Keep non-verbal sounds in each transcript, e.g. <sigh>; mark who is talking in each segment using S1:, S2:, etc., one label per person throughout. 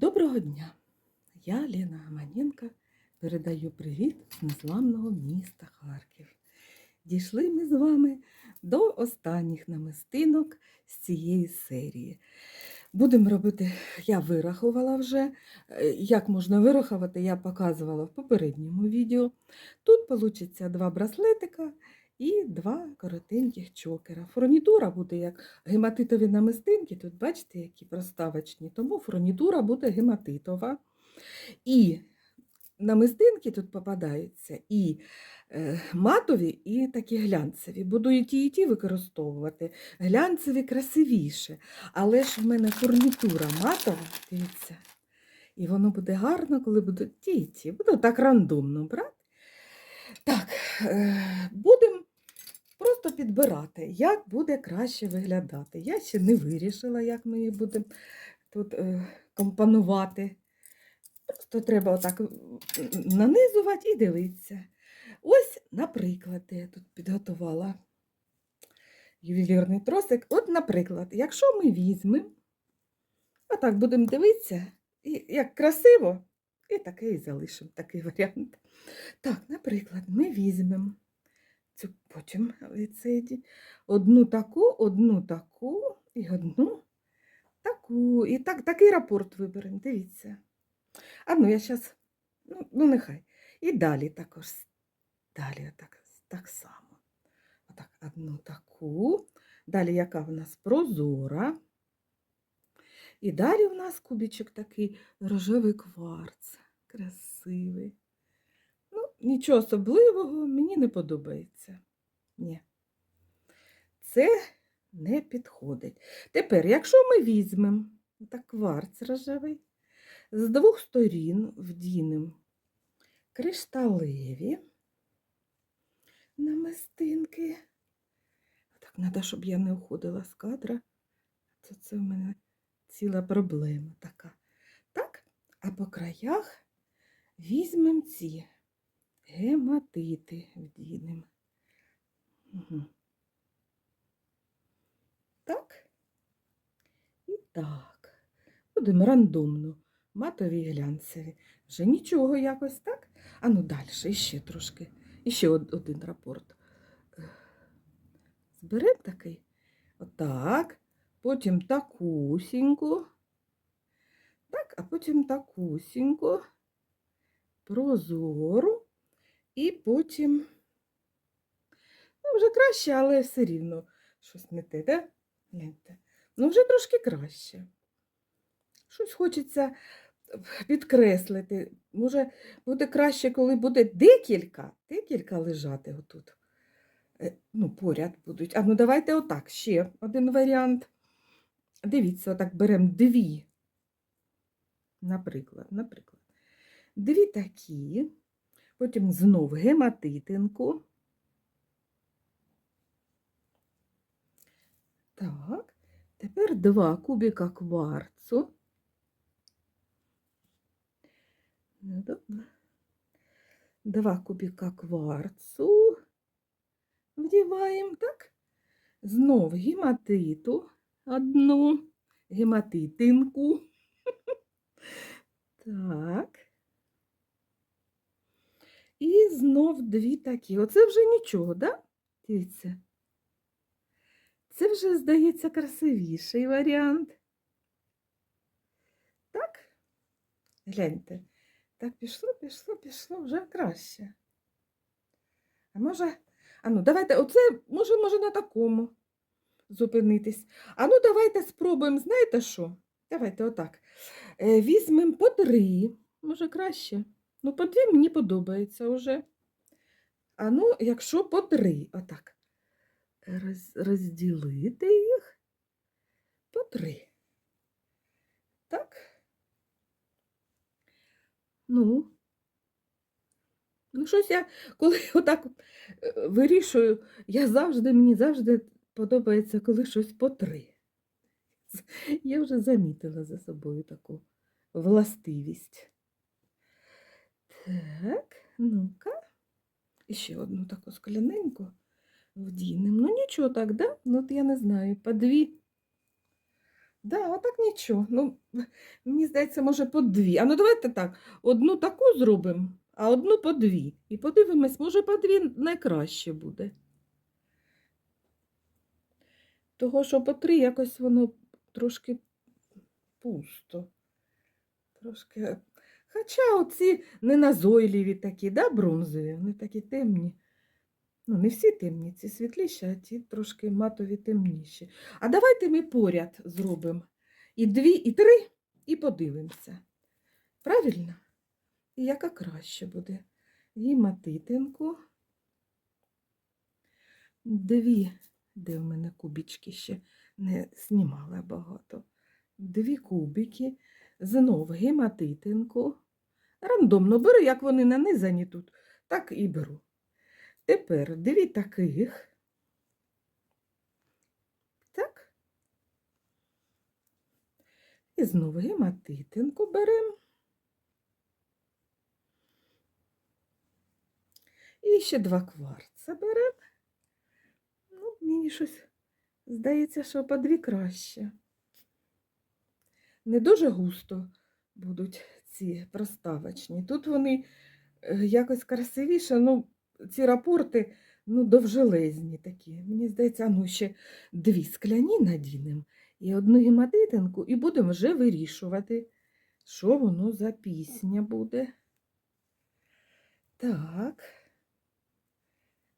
S1: Доброго дня! Я Лена Гаманенко передаю привіт з незламного міста Харків. Дійшли ми з вами до останніх намистинок з цієї серії. Будемо робити, я вирахувала вже, е, як можна вирахувати, я показувала в попередньому відео. Тут вийде два браслетика і два коротеньких чокера. Фурнітура буде як гематитові намистинки, тут бачите, які проставочні, тому фурнітура буде гематитова. І намистинки тут попадаються і е, матові, і такі глянцеві. Буду і ті, і ті використовувати. Глянцеві красивіше, але ж в мене фурнітура матова, дивіться. І воно буде гарно, коли будуть ті і ті. Буду так рандомно брати. Так, е, будемо просто підбирати, як буде краще виглядати. Я ще не вирішила, як ми її будемо тут е, компонувати. Просто треба отак нанизувати і дивитися. Ось, наприклад, я тут підготувала ювелірний тросик. От, наприклад, якщо ми візьмемо, отак будемо дивитися, і як красиво, і таке і залишимо такий варіант. Так, наприклад, ми візьмемо цю потім лицеді, одну таку, одну таку і одну таку. І так, такий рапорт виберемо, дивіться. А ну, я зараз, ну, ну нехай. І далі також. Далі так, так само. Отак, одну таку. Далі яка в нас прозора. І далі в нас кубічок такий рожевий кварц. Красивий. Нічого особливого мені не подобається. Ні. Це не підходить. Тепер, якщо ми візьмемо так кварц рожевий, з двох сторін вдінемо кришталеві намистинки. Так, треба, щоб я не уходила з кадра. То це в мене ціла проблема така. Так, а по краях візьмемо ці гематити вдінемо. Угу. Так. І так. Будемо рандомно. Матові і глянцеві. Вже нічого якось так. А ну далі, іще трошки. Іще один рапорт. Зберемо такий. Отак. Потім такусіньку. Так, а потім такусіньку. Прозору. І потім. Ну, вже краще, але все рівно щось не те, да? Гляньте. Ну, вже трошки краще. Щось хочеться підкреслити. Може, буде краще, коли буде декілька, декілька лежати отут. Е, Ну, поряд будуть. А ну давайте отак, ще один варіант. Дивіться, отак беремо дві. Наприклад, наприклад. Дві такі, потім знов гематитинку. Так, тепер два кубика кварцу. Два кубика кварцу вдіваємо, так? Знов гематиту одну, гематитинку. <laughs> Так. І знов дві такі. Оце вже нічого, да? Дивіться. Це вже, здається, красивіший варіант. Так? Гляньте. Так, пішло, пішло, пішло, вже краще. А може, а ну, давайте, оце, може, може, на такому зупинитись. А ну, давайте спробуємо, знаєте що? Давайте отак. Е, Візьмемо по три. Може, краще. Ну, по дві мені подобається вже. А ну, якщо по три, отак. Роз, розділити їх по три. Так? Ну, ну щось я, коли <laughs> отак е, вирішую, я завжди, мені завжди подобається, коли щось по три. <laughs> Я вже замітила за собою таку властивість. Так, ну-ка. І ще одну таку скляненьку вдінемо. Ну нічого так, да? Ну, от я не знаю, <laughs> по дві Да, а так нічого. Ну, мені здається, може по дві. А ну давайте так, одну таку зробимо, а одну по дві. І подивимось, може по дві найкраще буде. Того, що по три якось воно трошки пусто. Трошки. Хоча оці неназойливі такі, да, бронзові, вони такі темні. Ну, не всі темні, ці світліші, а ті трошки матові темніші. А давайте ми поряд зробимо і дві, і три, і подивимося. Правильно? І яка краще буде? Гіматитинку. Дві, де в мене кубічки ще не знімала багато. Дві кубики, знов гематитинку. Рандомно беру, як вони нанизані тут, так і беру. Тепер дві таких. Так. І знову гематитинку беремо. І ще два кварца беремо. Ну, мені щось здається, що по дві краще. Не дуже густо будуть ці проставочні. Тут вони е, якось красивіше, ну, ці рапорти ну, довжелезні такі. Мені здається, ну ще дві скляні надінемо і одну гематитинку, і будемо вже вирішувати, що воно за пісня буде. Так.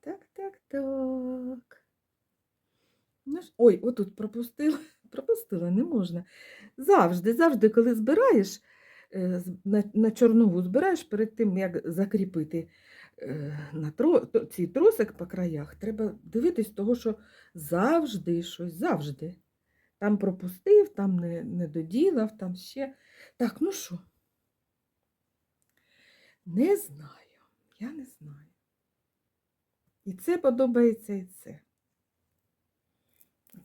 S1: Так, так, так. Ну, Ой, отут пропустила. Пропустила, не можна. Завжди, завжди, коли збираєш е, на, на чорнову збираєш перед тим, як закріпити е, на тро, цей тросик по краях, треба дивитись того, що завжди щось, завжди. Там пропустив, там не, не доділав, там ще. Так, ну що? Не знаю, я не знаю. І це подобається, і це.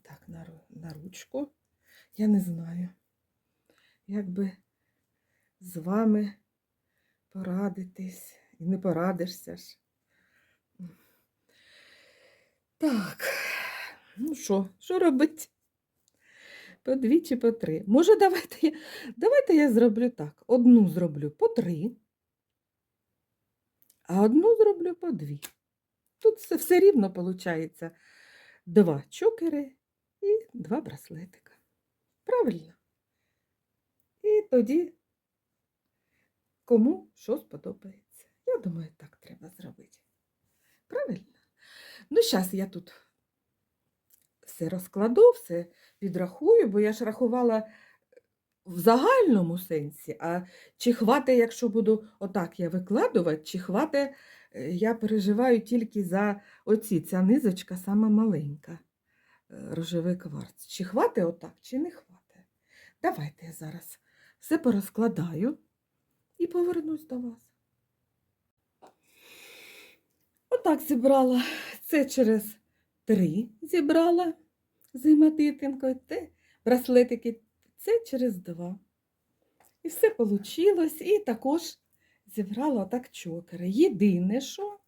S1: Так, на, ру- на ручку. Я не знаю, як би з вами порадитись. І не порадишся ж. Так, ну що, що робити? По дві чи по три. Може, давайте я, давайте я зроблю так. Одну зроблю по три, а одну зроблю по дві. Тут все, все рівно виходить два чокери і два браслетика. Правильно? І тоді кому що сподобається. Я думаю, так треба зробити. Правильно? Ну, зараз я тут все розкладу, все підрахую, бо я ж рахувала в загальному сенсі, а чи хватить, якщо буду отак я викладувати, чи хватить, е, я переживаю тільки за оці, ця низочка сама маленька, рожевий кварц. Чи хватить отак, чи не хватить. Давайте я зараз все порозкладаю і повернусь до вас. Отак зібрала. Це через три зібрала з гематитинкою, те браслетики, це через два. І все вийшло. І також зібрала отак чокери. Єдине, що,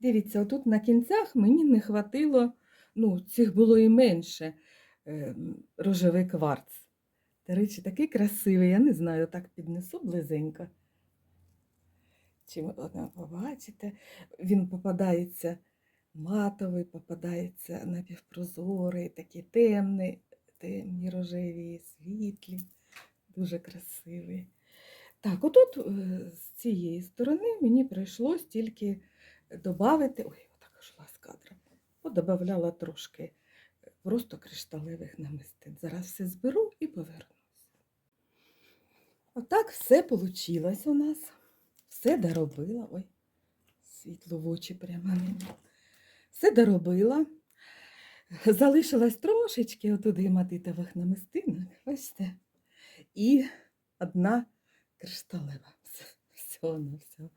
S1: дивіться, отут на кінцях мені не хватило, ну, цих було і менше е, рожевий кварц. До речі, такий красивий, я не знаю, так піднесу близенько. Чи ви побачите, він попадається матовий, попадається напівпрозорий, такий темний, темні рожеві, світлі, дуже красивий. Так, отут е, з цієї сторони мені прийшлось тільки додати, ой, отак йшла з кадра, подобавляла трошки е, просто кришталевих намистин. Зараз все зберу і повернусь. Отак все вийшло у нас. Все доробила. Ой, світло в очі прямо. Все доробила. Залишилось трошечки отут гематитових намистинок. Бачите? І одна кришталева. Все, все все.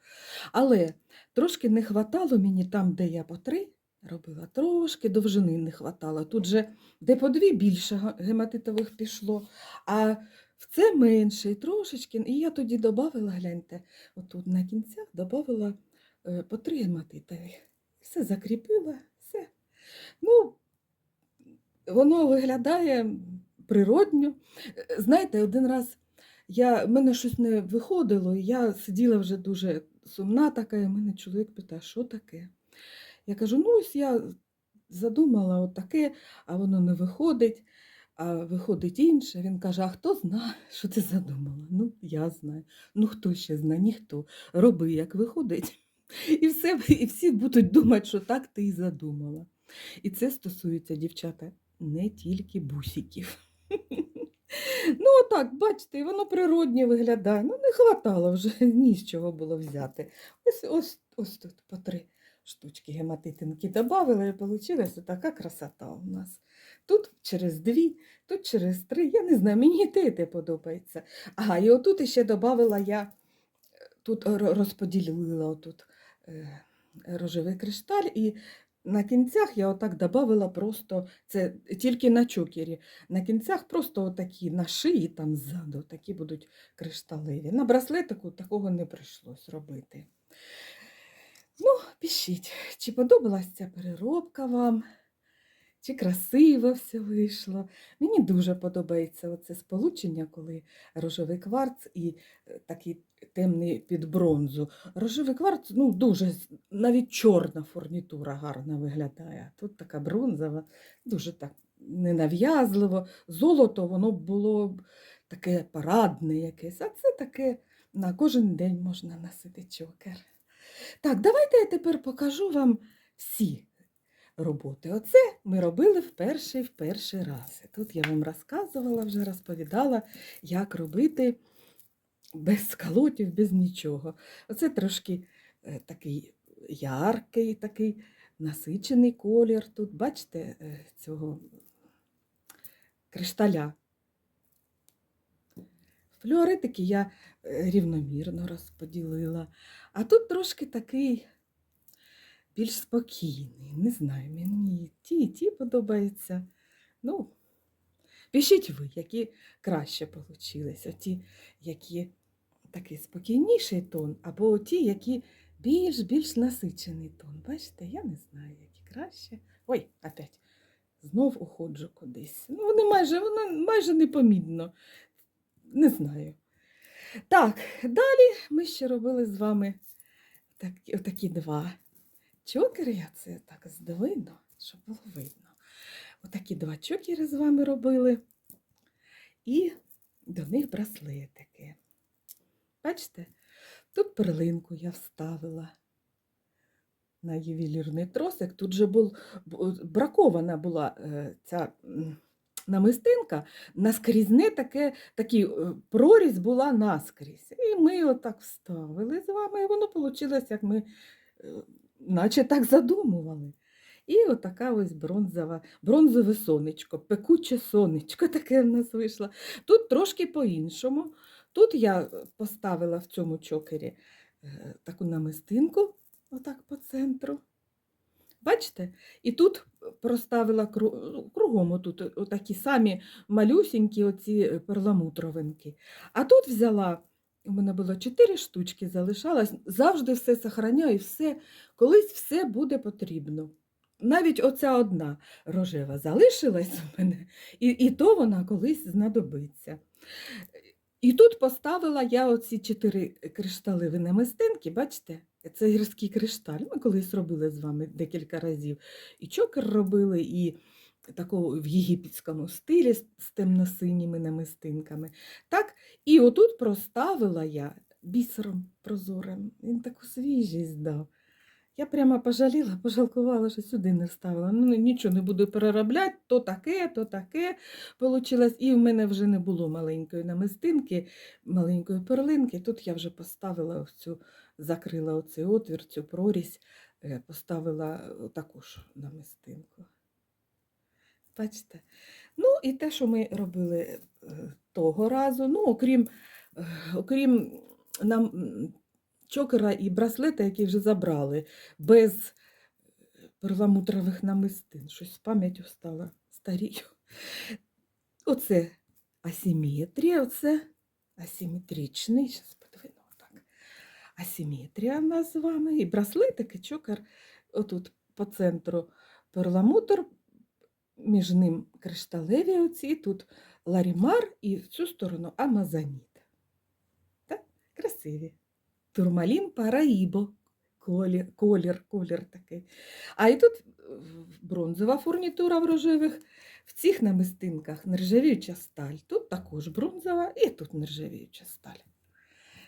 S1: Але трошки не хватало мені там, де я по три робила, трошки довжини не хватало. Тут же де по дві більше гематитових пішло, а в це менше, і трошечки. І я тоді додавала, гляньте, отут на кінцях додавала е, по три гематитові. Все закріпила, все. Ну, воно виглядає природньо. Знаєте, один раз я, в мене щось не виходило, і я сиділа вже дуже сумна така, і в мене чоловік питає, що таке? Я кажу, ну ось я задумала отаке, а воно не виходить, а виходить інше. Він каже: А хто знає, <laughs> що ти задумала? Ну, я знаю. Ну хто ще знає? Ніхто. Роби, як виходить. <laughs> І, все, і всі будуть думати, що так ти і задумала. І це стосується, дівчата, не тільки бусиків. <laughs> Ну, отак, бачите, воно природнє виглядає. Ну, не хватало вже ні з чого було взяти. Ось, ось, ось тут по три штучки гематитинки додали, і вийшла така красота у нас. Тут через дві, тут через три. Я не знаю, мені і подобається. Ага, і отут ще додала я, е, тут розподілила отут е, рожевий кришталь, і на кінцях я отак додала просто, це тільки на чокері, на кінцях просто отакі на шиї там ззаду, такі будуть кришталеві. На браслетику такого не прийшлось робити. Ну, пишіть, чи подобалась ця переробка вам, чи красиво все вийшло. Мені дуже подобається оце сполучення, коли рожевий кварц і е, такий темний під бронзу. Рожевий кварц, ну, дуже, навіть чорна фурнітура гарно виглядає. Тут така бронзова, дуже так ненав'язливо. Золото, воно було б таке парадне якесь, а це таке на кожен день можна носити чокер. Так, давайте я тепер покажу вам всі роботи. Оце ми робили в перший в перший раз. Тут я вам розказувала, вже розповідала, як робити без скалотів, без нічого. Оце трошки е, такий яркий, такий насичений колір. Тут, бачите, е, цього кришталя. Флюоритики я е, рівномірно розподілила. А тут трошки такий більш спокійний. Не знаю, мені ті, і ті подобаються. Ну, пишіть ви, які краще получились. Оті, які такий спокійніший тон, або ті, які більш-більш насичений тон. Бачите, я не знаю, які краще. Ой, опять. Знов уходжу кудись. Ну, вони майже, воно майже непомітно. Не знаю. Так, далі ми ще робили з вами такі, отакі два чокери. Я це так здвину, щоб було видно. Отакі два чокери з вами робили. І до них браслетики. Бачите, тут перлинку я вставила на ювелірний тросик. Тут же бракована була е, ця намистинка, наскрізне таке, такий е, прорізь була наскрізь. І ми отак вставили з вами, і воно вийшло, як ми е, наче так задумували. І отака ось бронзова, бронзове сонечко, пекуче сонечко <laughs> таке в нас вийшло. Тут трошки по-іншому. Тут я поставила в цьому чокері е, таку намистинку, отак по центру. Бачите? І тут проставила ну, кругом отут отакі самі малюсінькі оці е, перламутровинки. А тут взяла, у мене було чотири штучки, залишалось, завжди все сохраняю, все, колись все буде потрібно. Навіть оця одна рожева залишилась у мене, і, і то вона колись знадобиться. І тут поставила я оці чотири кришталеві намистинки, бачите? Це гірський кришталь. Ми колись робили з вами декілька разів. І чокер робили, і такого в єгипетському стилі з темно-синіми намистинками. Так, і отут проставила я бісером прозорим. Він таку свіжість дав. Я прямо пожаліла, пожалкувала, що сюди не вставила. Ну, нічого не буду переробляти, то таке, то таке получилось. І в мене вже не було маленької намистинки, маленької перлинки. Тут я вже поставила цю, закрила оцей отвір, цю прорізь, е, поставила таку ж намистинку. Бачите? Ну, і те, що ми робили е, того разу, ну, окрім, е, окрім нам чокера і браслета, які вже забрали, без е, перламутрових намистин. Щось з пам'яттю стала старію. Оце асиметрія, оце асиметричний. Асиметрія в нас з вами. І браслетик, і чокер. Отут по центру перламутр, між ним кришталеві оці, тут ларімар і в цю сторону амазоніт. Так? Красиві. Турмалін параїбо. Колір, колір, колір такий. А і тут бронзова фурнітура в рожевих. В цих намистинках нержавіюча сталь. Тут також бронзова і тут нержавіюча сталь.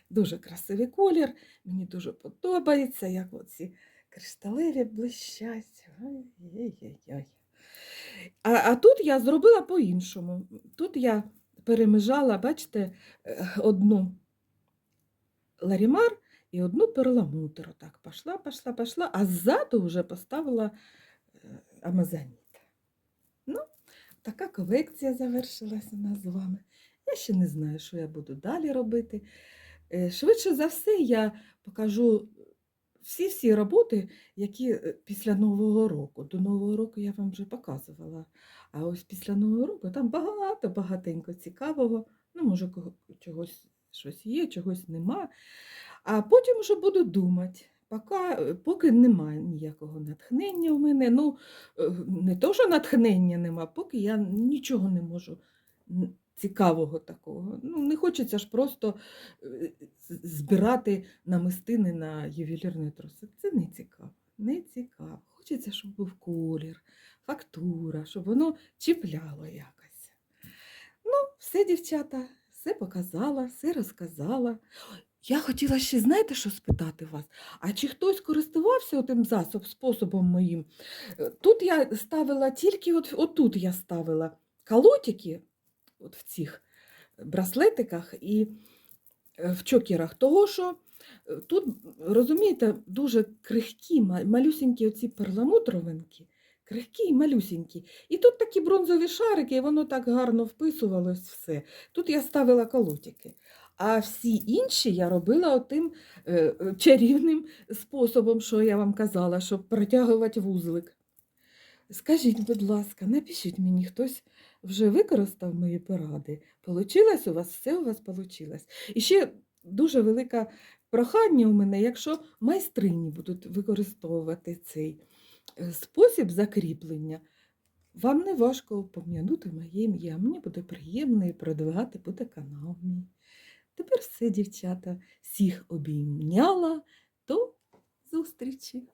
S1: Дуже красивий колір. Мені дуже подобається, як оці кришталеві блищать. Ой-ой-ой. А, а тут я зробила по-іншому. Тут я перемежала, бачите, е, одну ларімар і одну перламутр. Отак пішла, пішла, пішла, а ззаду вже поставила е, амазоніт. Ну, така колекція завершилася з вами. Я ще не знаю, що я буду далі робити. Е, Швидше за все, я покажу всі-всі роботи, які е, після Нового року. До Нового року я вам вже показувала. А ось після Нового року там багато, багатенько цікавого. Ну, може, чогось щось є, чогось нема. А потім вже буду думати. Поки, е, поки немає ніякого натхнення у мене. Ну, не то, що натхнення нема, поки я нічого не можу цікавого такого. Ну, не хочеться ж просто е, збирати намистини на ювелірні труси. Це не цікаво. Не цікаво. Хочеться, щоб був колір, фактура, щоб воно чіпляло якось. Ну, все, дівчата, все показала, все розказала. Я хотіла ще, знаєте, що спитати вас? А чи хтось користувався тим засоб, способом моїм? Е, Тут я ставила тільки, от, отут я ставила колотики, от в цих браслетиках і е, в чокерах, того, що е, тут, розумієте, дуже крихкі, малюсінькі оці перламутровинки, крихкі і малюсінькі. І тут такі бронзові шарики, і воно так гарно вписувалось все. Тут я ставила колотики. А всі інші я робила отим е, е, чарівним способом, що я вам казала, щоб протягувати вузлик. Скажіть, будь ласка, напишіть мені, хтось вже використав мої поради. Получилось у вас, все у вас получилось. І ще дуже велике прохання у мене, якщо майстрині будуть використовувати цей е, спосіб закріплення, вам не важко пом'янути моє ім'я. Мені буде приємно і продвигати буде канал мій. Тепер все, дівчата, всіх обійняла. До зустрічі!